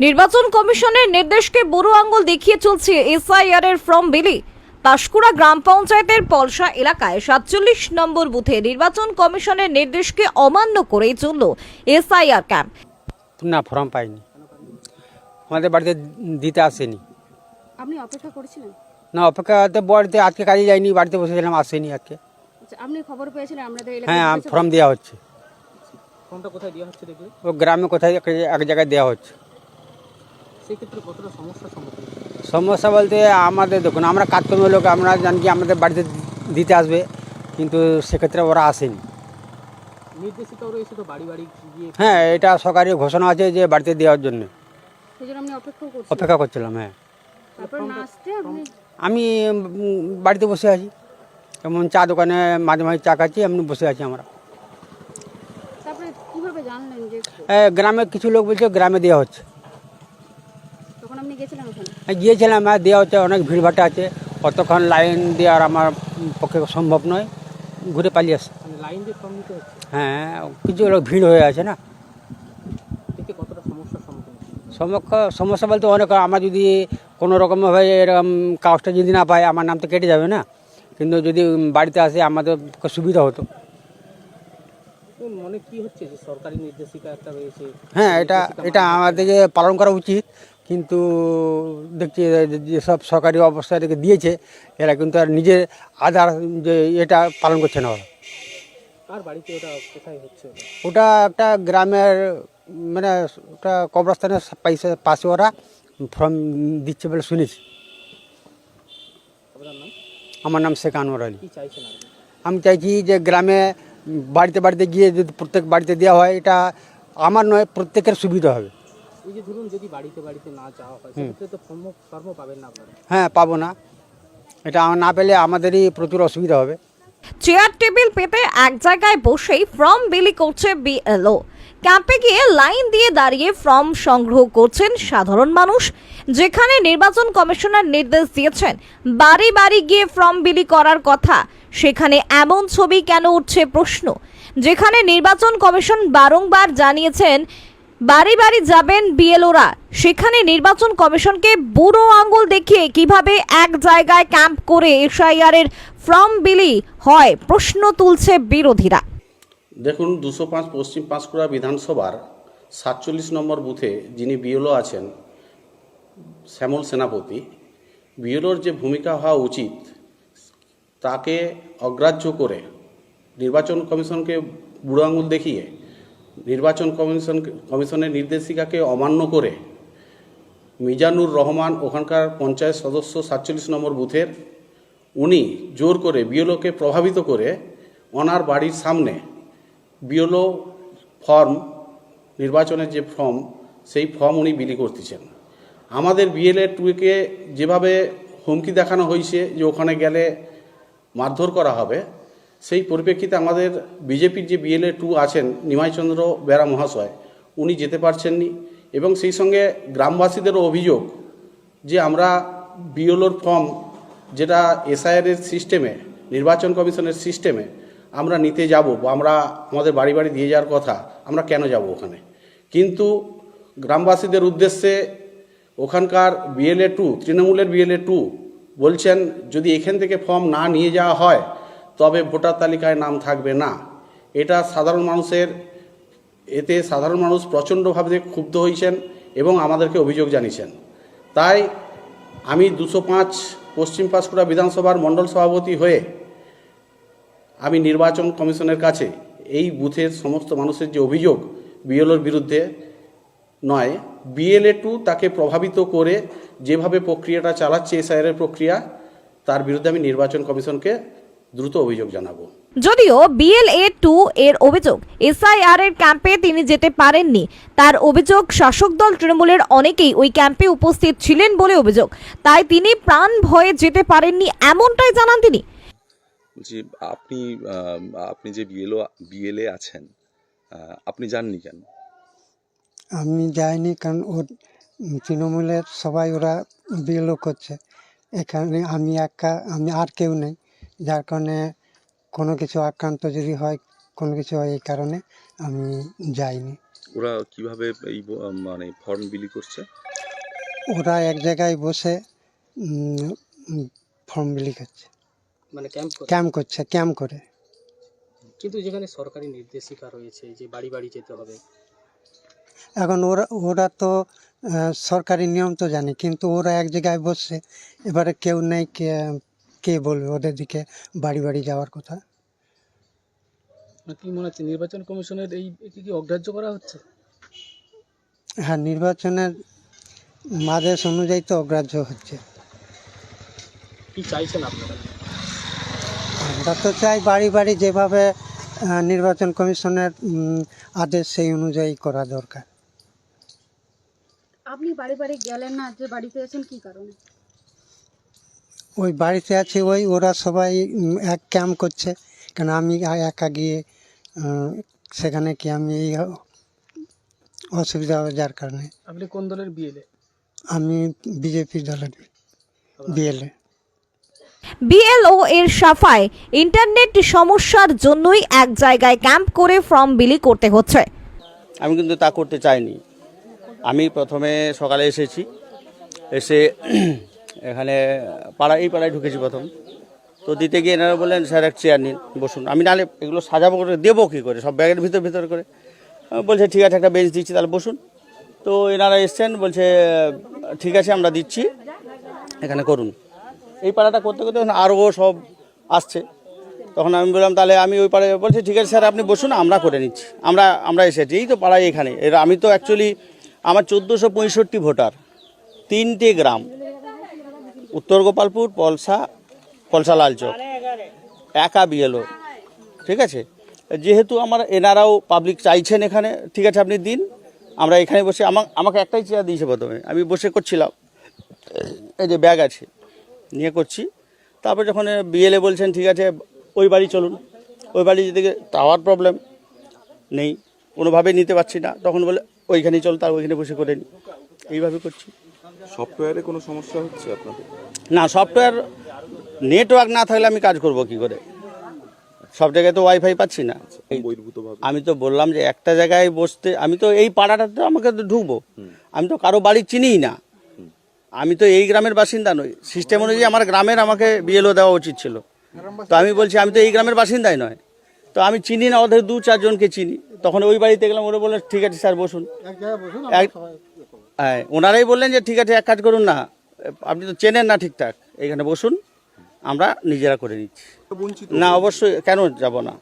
নির্বাচন কমিশনের নির্দেশকে বুড়ো আঙ্গুল দেখিয়ে চলছে এসআইআর এর ফর্ম বিলি। পাশকুড়া গ্রাম পঞ্চায়েতের পলসা এলাকায় সাতচল্লিশ নম্বর বুথে নির্বাচন কমিশনের নির্দেশকে অমান্য করেই চলল এসআইআর ক্যাম্প। না ফর্ম পাইনি। আমাদের বাড়িতে দিতে আসেনি। আপনি অপেক্ষা করেছিলেন? না অপেক্ষা অপেক্ষাতে বাড়িতে আজকে কাজে যাইনি বাড়িতে বসেছিলাম আসেনি আজকে। আচ্ছা আপনি খবর পেয়েছিলেন আমাদের এলাকায় হ্যাঁ? ফর্ম দেওয়া হচ্ছে। ফর্মটা কোথায় দেওয়া হচ্ছে দেখলে ও গ্রামে কোথায় এক এক জায়গায় দেওয়া হচ্ছে। সেক্ষেত্রে কতটা সমস্যার সম্মুখীন সমস্যা বলতে আমাদের দেখুন আমরা কাজকর্মের লোক আমরা জানি কি আমাদের বাড়িতে দিতে আসবে কিন্তু সেক্ষেত্রে ওরা আসেনি। নির্দেশিকাও রয়েছে তো বাড়ি বাড়ি গিয়ে হ্যাঁ এটা সরকারি ঘোষণা আছে যে বাড়িতে দেওয়ার জন্য। অপেক্ষা করছিলাম হ্যাঁ। আমি বাড়িতে বসে আছি। যেমন চা দোকানে মাঝে মাঝে চা খাচ্ছি এমনি বসে আছি আমরা। তারপরে কীভাবে জানলেন যে এ, গ্রামে কিছু লোক বলছে গ্রামে দেওয়া হচ্ছে তখন আপনি গেছিলেন ওখানে আমি গিয়েছিলাম আর দেওয়া হচ্ছে অনেক ভিড়ভাট্টা আছে। অতক্ষণ লাইন দেওয়ার আমার পক্ষে সম্ভব নয় ঘুরে পালিয়ে আসে। মানে লাইন দিয়ে হ্যাঁ কিছু লোক ভিড় হয়ে আছে না। এতে কতটা সমস্যার সমস্যা সমস্যা বলতে অনেক আমার যদি কোনো রকমভাবে এরকম কাগজটা যদি না পাই আমার নাম তো কেটে যাবে না। কিন্তু যদি বাড়িতে আসে আমাদের পক্ষে সুবিধা হতো। মনে কি হচ্ছে যে সরকারি নির্দেশিকা একটা রয়েছে? হ্যাঁ এটা এটা আমাদেরকে পালন করা উচিত। কিন্তু দেখছি যেসব সরকারি অবস্থা থেকে দিয়েছে এরা কিন্তু আর নিজের আধার যে এটা পালন করছে না ওরা। কার বাড়িতে ওটা কোথায় হচ্ছে? ওটা? একটা গ্রামের মানে ওটা কবরস্থানের পাশে পাশে ওরা ফর্ম দিচ্ছে বলে শুনেছি। আমার নাম শেখ আনোয়ার আলী। আমি চাইছি যে গ্রামে বাড়িতে বাড়িতে গিয়ে যদি প্রত্যেক বাড়িতে দেওয়া হয় এটা আমার নয় প্রত্যেকের সুবিধা হবে। এই যে ধরুন যদি বাড়িতে বাড়িতে না যাওয়া হয় সেক্ষেত্রে তো ফর্ম ফর্ম পাবেন না আপনারা। হ্যাঁ পাবো না। এটা না পেলে আমাদেরই প্রচুর অসুবিধা হবে। চেয়ার টেবিল পেতে এক জায়গায় বসেই ফর্ম বিলি করছে বিএলও। ক্যাম্পে গিয়ে লাইন দিয়ে দাঁড়িয়ে ফর্ম সংগ্রহ করছেন সাধারণ মানুষ যেখানে নির্বাচন কমিশনার নির্দেশ দিয়েছেন বাড়ি বাড়ি গিয়ে ফর্ম বিলি করার কথা। সেখানে এমন ছবি কেন উঠছে প্রশ্ন যেখানে নির্বাচন কমিশন বারংবার জানিয়েছেন বাড়ি বাড়ি যাবেন বিএলওরা। সেখানে নির্বাচন কমিশনকে বুড়ো আঙ্গুল দেখিয়ে কীভাবে এক জায়গায় ক্যাম্প করে এসআইআর এর ফর্ম বিলি হয়, প্রশ্ন তুলছে বিরোধীরা। দেখুন, দুশো পাঁচ পশ্চিম পাঁশকুড়া বিধানসভার সাতচল্লিশ নম্বর বুথে যিনি বিএলও আছেন, শ্যামল সেনাপতি, বিএলওর যে ভূমিকা হওয়া উচিত, তাকে অগ্রাহ্য করে নির্বাচন কমিশনকে বুড়ো আঙুল দেখিয়ে নির্বাচন কমিশন, কমিশনের নির্দেশিকাকে অমান্য করে মিজানুর রহমান ওখানকার পঞ্চায়েত সদস্য সাতচল্লিশ নম্বর বুথের, উনি জোর করে বিএলওকে প্রভাবিত করে ওনার বাড়ির সামনে বিএলও ফর্ম, নির্বাচনের যে ফর্ম, সেই ফর্ম উনি বিলি করতেছেন। আমাদের বিএলএ টুকে যেভাবে হুমকি দেখানো হয়েছে যে ওখানে গেলে মারধর করা হবে সেই পরিপ্রেক্ষিতে আমাদের বিজেপির যে বিএলএ টু আছেন নিমাইচন্দ্র বেরা মহাশয়, উনি যেতে পারছেননি এবং সেই সঙ্গে গ্রামবাসীদেরও অভিযোগ যে আমরা বিএলওর ফর্ম যেটা এসআইআর সিস্টেমে, নির্বাচন কমিশনের সিস্টেমে আমরা নিতে যাব বা আমরা আমাদের বাড়ি বাড়ি দিয়ে যাওয়ার কথা, আমরা কেন যাব ওখানে? কিন্তু গ্রামবাসীদের উদ্দেশ্যে ওখানকার বিএলএ টু, তৃণমূলের বিএলএ টু বলছেন, যদি এখান থেকে ফর্ম না নিয়ে যাওয়া হয় তবে ভোটার তালিকায় নাম থাকবে না। এটা সাধারণ মানুষের, এতে সাধারণ মানুষ প্রচণ্ডভাবে ক্ষুব্ধ হয়েছেন এবং আমাদেরকে অভিযোগ জানিয়েছেন। তাই আমি দুশো পাঁচ পশ্চিম পাঁশকুড়া বিধানসভার মণ্ডল সভাপতি হয়ে আমি নির্বাচন কমিশনের কাছে এই বুথের সমস্ত মানুষের যে অভিযোগ, বিএলওর বিরুদ্ধে নয়, বিএলএ টু তাকে প্রভাবিত করে যেভাবে প্রক্রিয়াটা চালাচ্ছে এসআইআর প্রক্রিয়া, তার বিরুদ্ধে আমি নির্বাচন কমিশনকে দ্রুত অভিযোগ জানাব। যদিও বিএলএ টু এর অভিযোগ এসআইআর এর ক্যাম্পে তিনি যেতে পারেননি। তার অভিযোগ শাসক দল তৃণমূলের অনেকেই ওই ক্যাম্পে উপস্থিত ছিলেন বলে অভিযোগ। তাই তিনি প্রাণ ভয়ে যেতে পারেননি এমনটাই জানান তিনি। বলছি আপনি আপনি যে বিএলও বিএলএ আছেন আপনি যাননি কেন? আমি যাইনি কারণ ওর তৃণমূলের সবাই ওরা বিএলও করছে। এখানে আমি একা আমি আর কেউ নেই। যার কারণে কোনো কিছু আক্রান্ত যদি হয় কোনো কিছু হয় এই কারণে আমি যাইনি। ওরা কীভাবে এই মানে ফর্ম বিলি করছে? ওরা এক জায়গায় বসে ফর্ম বিলি করছে। মানে ক্যাম্প ক্যাম্প করছে ক্যাম্প করে। কিন্তু যেখানে সরকারি নির্দেশিকা রয়েছে যে বাড়ি বাড়ি যেতে হবে। এখন ওরা ওরা তো সরকারি নিয়ম তো জানে কিন্তু ওরা এক জায়গায় বসছে এবারে কেউ নেই কে বলবে ওদের দিকে বাড়ি বাড়ি যাওয়ার কথা? কি মনে হচ্ছে? নির্বাচন কমিশনের এই কি কি অগ্রাহ্য করা হচ্ছে? হ্যাঁ নির্বাচনের আদেশ অনুযায়ী তো অগ্রাহ্য হচ্ছে। কি চাইছেন আপনারা? আমরা তো চাই বাড়ি বাড়ি যেভাবে নির্বাচন কমিশনের আদেশ সেই অনুযায়ী করা দরকার। আপনি বাড়ি বাড়ি গেলেন না যে বাড়িতে আছেন কি কারণে? ওই বাড়িতে আছি ওই ওরা সবাই এক ক্যাম্প করছে। কেন আমি একা গিয়ে সেখানে কি আমি এই অসুবিধা হবে যার কারণে? আপনি কোন দলের বিএলএ আমি বিজেপি দলের বিএলএ বিএলও এর সাফায় ইন্টারনেট সমস্যার জন্যই এক জায়গায় ক্যাম্প করে ফর্ম বিলি করতে হচ্ছে। আমি কিন্তু তা করতে চাইনি। আমি প্রথমে সকালে এসেছি। এসে এখানে পাড়া এই পাড়ায় ঢুকেছি প্রথম। তো দিতে গিয়ে এনারা বললেন, স্যার, এক চেয়ার নিন, বসুন। আমি নাহলে এগুলো সাজাবো করে, দেবো কী করে? সব ব্যাগের ভিতর ভিতর করে। বলছে, ঠিক আছে, একটা বেঞ্চ দিচ্ছি, তাহলে বসুন। তো এনারা এসছেন, বলছে, ঠিক আছে, আমরা দিচ্ছি, এখানে করুন। এই পাড়াটা করতে করতে আরও সব আসছে। তখন আমি বললাম, তাহলে আমি ওই পাড়ায় বলছি, ঠিক আছে, স্যার, আপনি বসুন, আমরা করে নিচ্ছি। আমরা আমরা এসেছি। এই তো পাড়ায় এখানে। আমি তো অ্যাকচুয়ালি আমার চোদ্দোশো পঁয়ষট্টি ভোটার, তিনটে গ্রাম। উত্তর গোপালপুর পলসা পলসা লালচক। একা বিএলও ঠিক আছে? যেহেতু আমার এনারাও পাবলিক চাইছেন এখানে ঠিক আছে আপনি দিন। আমরা এখানে বসে আমার আমাকে একটাই চেয়ার দিয়েছে প্রথমে। আমি বসে করছিলাম। এই যে ব্যাগ আছে নিয়ে করছি। তারপর যখন বিএলএ বলছেন ঠিক আছে ওই বাড়ি চলুন। ওই বাড়ি যেতে টাওয়ার প্রবলেম নেই কোনোভাবেই নিতে পারছি না তখন বলে ওইখানেই চল তার ওইখানে বসে করে নিই এইভাবে করছি। সফটওয়্যারে কোনো সমস্যা হচ্ছে আপনাদের? না সফটওয়্যার নেটওয়ার্ক না থাকলে আমি কাজ করব কি করে? সব জায়গায় তো ওয়াইফাই পাচ্ছি না। আমি তো বললাম যে একটা জায়গায় বসতে আমি তো এই পাড়াটাতে আমাকে তো ঢুকবো। আমি তো কারও বাড়ি চিনিই না। আমি তো এই গ্রামের বাসিন্দা নই। সিস্টেম অনুযায়ী আমার গ্রামের আমাকে বিএলও দেওয়া উচিত ছিল। তো আমি বলছি আমি তো এই গ্রামের বাসিন্দাই নয়। তো আমি চিনি না ওদের দু চারজনকে চিনি। তখন ওই বাড়িতে গেলাম ওরা বললেন ঠিক আছে স্যার বসুন। এক- হ্যাঁ ওনারাই বললেন যে ঠিক আছে এক কাজ করুন না। আপনি তো চেনেন না ঠিকঠাক। এখানে বসুন আমরা নিজেরা করে নিচ্ছি। না অবশ্যই কেন যাব না?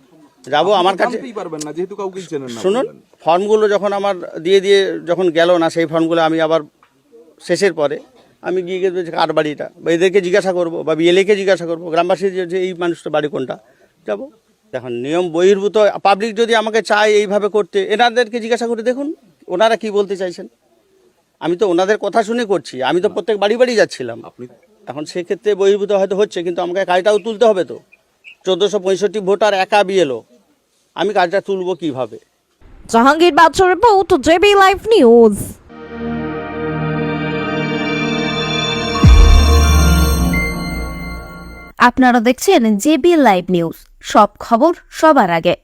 যাব আমার কাছে পারবেন না যেহেতু কাউকে চেনেন না শুনুন ফর্মগুলো যখন আমার দিয়ে দিয়ে যখন গেল না সেই ফর্মগুলো আমি আবার শেষের পরে আমি গিয়ে বলছি, কার বাড়িটা বা এদেরকে জিজ্ঞাসা করব বা বিএলএকে জিজ্ঞাসা করব গ্রামবাসী যে যে এই মানুষটা বাড়ি কোনটা? যাব। দেখুন নিয়ম বহির্ভূত পাবলিক যদি আমাকে চায় এইভাবে করতে এনাদেরকে জিজ্ঞাসা করে দেখুন ওনারা কি বলতে চাইছেন? আমি তো ওনাদের কথা শুনে করছি। আমি তো প্রত্যেক বাড়ি বাড়ি যাচ্ছিলাম। আপনি এখন সেক্ষেত্রে বহির্ভূত হয়তো হচ্ছে কিন্তু আমাকে কাজটাও তুলতে হবে তো। চোদ্দোশো পঁয়ষট্টি ভোটার একা বিএলও। আমি কাজটা তুলবো কীভাবে? জাহাঙ্গীর বাদশাহ রিপোর্ট জেবি লাইভ নিউজ। আপনারা দেখছেন জেবি লাইভ নিউজ। সব খবর সবার আগে।